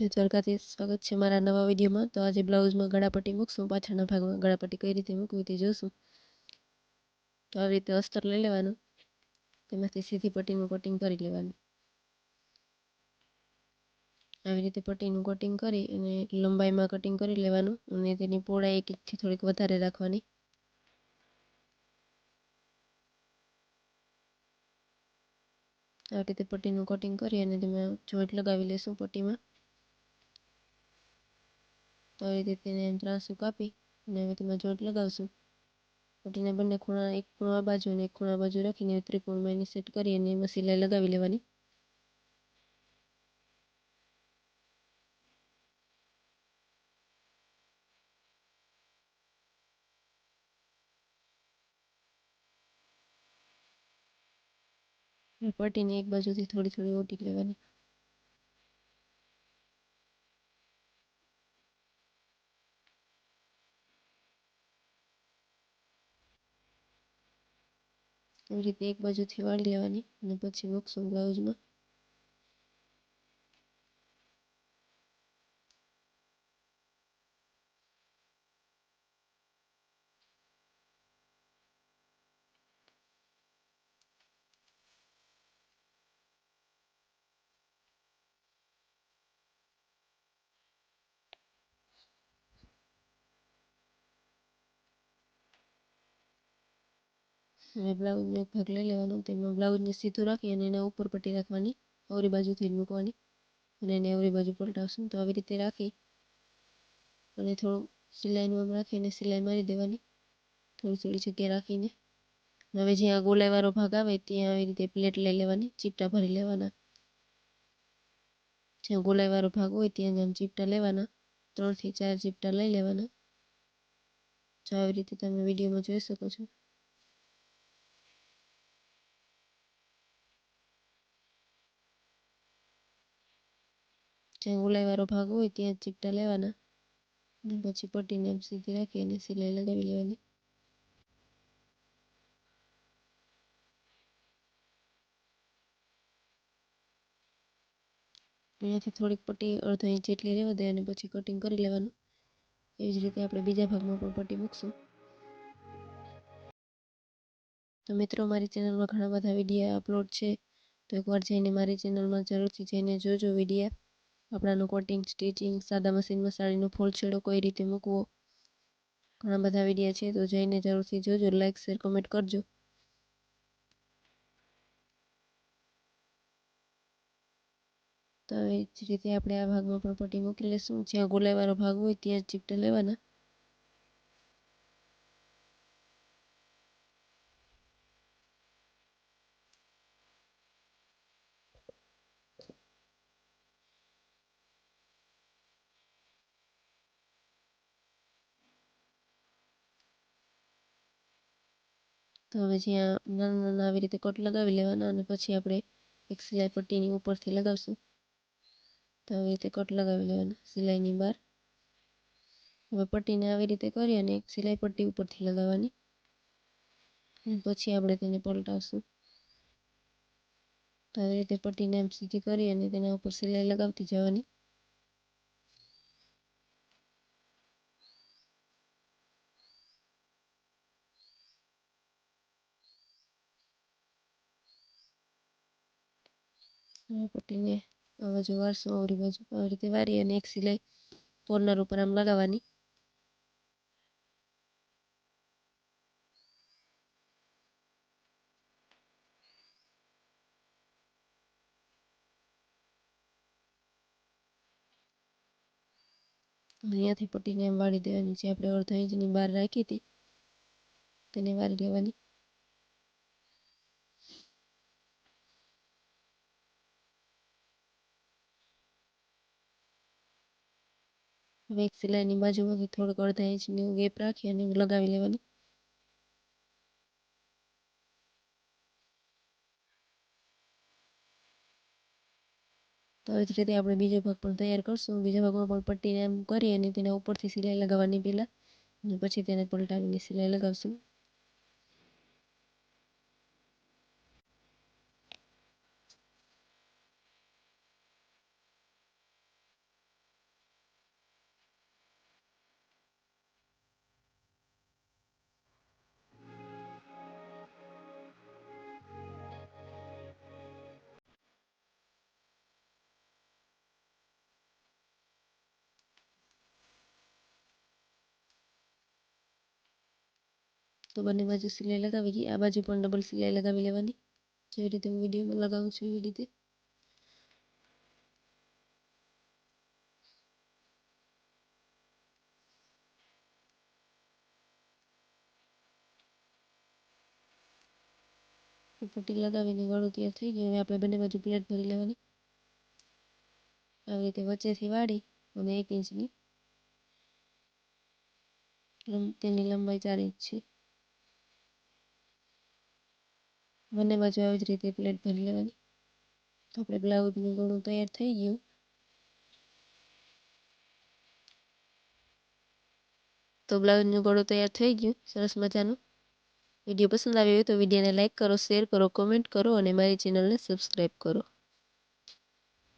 જય દ્વારકાધીશ સ્વાગત છે મારા નવા વિડીયોમાં. તો આજે બ્લાઉઝમાં ગળાપટ્ટી મૂકશું. પાછળના ભાગમાં ગળાપટ્ટી કઈ રીતે મૂકવી તે જોશું. તો આવી રીતે અસ્તર લઈ લેવાનું. તેમાંથી સીધી પટ્ટીનું કટિંગ કરી લેવાનું. આવી રીતે પટ્ટીનું કટિંગ કરી અને લંબાઈમાં કટિંગ કરી લેવાનું અને તેની પહોળાઈ એક ઇંચથી થોડીક વધારે રાખવાની. આવી રીતે પટ્ટીનું કટિંગ કરી અને તેમાં જોઈન્ટ લગાવી લેશું પટ્ટીમાં. તો આવી રીતે તેને ત્રાસું કાપી અને હવે તેમાં જોટ લગાવશું. પટ્ટીના બંને ખૂણા, એક ખૂણો આ બાજુ અને એક ખૂણા બાજુ રાખીને ત્રિકોણમાં એની સેટ કરી અને એમાં સિલાઈ લગાવી લેવાની. પટ્ટીને એક બાજુથી થોડી થોડી ઓટી લેવાની. એવી રીતે એક બાજુથી વાળી લેવાની અને પછી મૂકશું બ્લાઉઝમાં હવે બ્લાઉઝનો એક ભાગ લઈ લેવાનો. તેમાં બ્લાઉઝને સીધું રાખી અને એના ઉપર પટ્ટી રાખવાની. અવરી બાજુથી જ મૂકવાની. અને એને અવરી બાજુ પલટાવશું. તો આવી રીતે રાખી અને થોડું સિલાઈનું રાખીને સિલાઈ મારી દેવાની. થોડી થોડી જગ્યા રાખીને. હવે જ્યાં ગોલાઈવાળો ભાગ આવે ત્યાં આવી રીતે પ્લેટ લઈ લેવાની. ચીપટા ભરી લેવાના. જ્યાં ગોલાઈવાળો ભાગ હોય ત્યાં આમ ચીપટા લેવાના. ત્રણથી ચાર ચીપટા લઈ લેવાના. જો આવી રીતે તમે વિડીયોમાં જોઈ શકો છો. જ્યાં ઉલાઈવાળો ભાગ હોય ત્યાં જ ચીપટા લેવાના. પછી પટ્ટીને એમ સીધી રાખી અને સિલાઈ લગાવી લેવાની. અહીંયાથી થોડીક પટ્ટી અડધો ઇંચ જેટલી રહેવા દે અને પછી કટિંગ કરી લેવાનું. એવી જ રીતે આપણે બીજા ભાગમાં પણ પટ્ટી મૂકશું. તો મિત્રો મારી ચેનલમાં ઘણા બધા વિડીયા અપલોડ છે. તો એકવાર જઈને મારી ચેનલમાં જરૂરથી જઈને જોજો વિડીયા. કપડાનું કોટિંગ સ્ટિચિંગ સાદા મશીનમાં સાડીનો ફોલ છેડો કઈ રીતે મૂકવો. ઘણા બધા વિડીયા છે, તો જઈને જરૂરથી જોજો લાઇક શેર કમેન્ટ કરજો. તો એ જ રીતે આપણે આ ભાગમાં પણ પટ્ટી મૂકી લઈશું. જ્યાં ગોલાઈવાળો ભાગ હોય, ત્યાં ચીપટા લેવાના. તો હવે જ્યાં નાના નાના આવી રીતે કટ લગાવી લેવાના અને પછી આપણે એક સિલાઈ પટ્ટીની ઉપરથી લગાવશું. તો આવી રીતે કટ લગાવી લેવાના સિલાઈની બહાર. હવે પટ્ટીને આવી રીતે કરી અને એક સિલાઈ પટ્ટી ઉપરથી લગાવવાની. પછી આપણે તેને પલટાવશું. તો આવી રીતે પટ્ટીને એમ સીધી કરી અને તેના ઉપર સિલાઈ લગાવતી જવાની. પટ્ટીને બાજુ વારશું આવરી બાજુ આવી રીતે વારી અને એક સિલાઈ કોર્નર ઉપર આમ લગાવવાની. અહીંયાથી પટ્ટીને એમ વાળી દેવાની. જે આપણે અડધા ઇંચની બહાર રાખી હતી, તેને વાળી લેવાની હવે એક સિલાઈની બાજુમાંથી થોડુંક અડધા ઇંચની ગેપ રાખી અને લગાવી લેવાની. તો આવી જ રીતે આપણે બીજો ભાગ પણ તૈયાર કરશું. બીજા ભાગમાં પણ પટ્ટીને એમ કરી અને તેના ઉપરથી સિલાઈ લગાવવાની પહેલાં અને પછી તેને પલટાવીને સિલાઈ લગાવશું. તો બંને બાજુ સિલાઈ લગાવી ગઈ. આ બાજુ પણ ડબલ સિલાઈ લગાવી લેવાની. જેવી રીતે હું વિડીયોમાં લગાવું છું એવી રીતે. પટ્ટી લગાવીને ગળું તૈયાર થઈ ગયું. હવે આપણે બંને બાજુ પ્લેટ ભરી લેવાની. આવી રીતે વચ્ચેથી વાળી અને એક ઇંચની તેની લંબાઈ ચાર ઇંચ છે. બંને બાજુ આવી જ રીતે પ્લેટ ભરી લેવાની. તો આપણે બ્લાઉઝનું ગળું તૈયાર થઈ ગયું. તો બ્લાઉઝનું ગળું તૈયાર થઈ ગયું. સરસ મજાનું. વીડિયો પસંદ આવ્યો હોય તો વિડીયોને લાઇક કરો શેર કરો કોમેન્ટ કરો અને મારી ચેનલને સબસ્ક્રાઈબ કરો.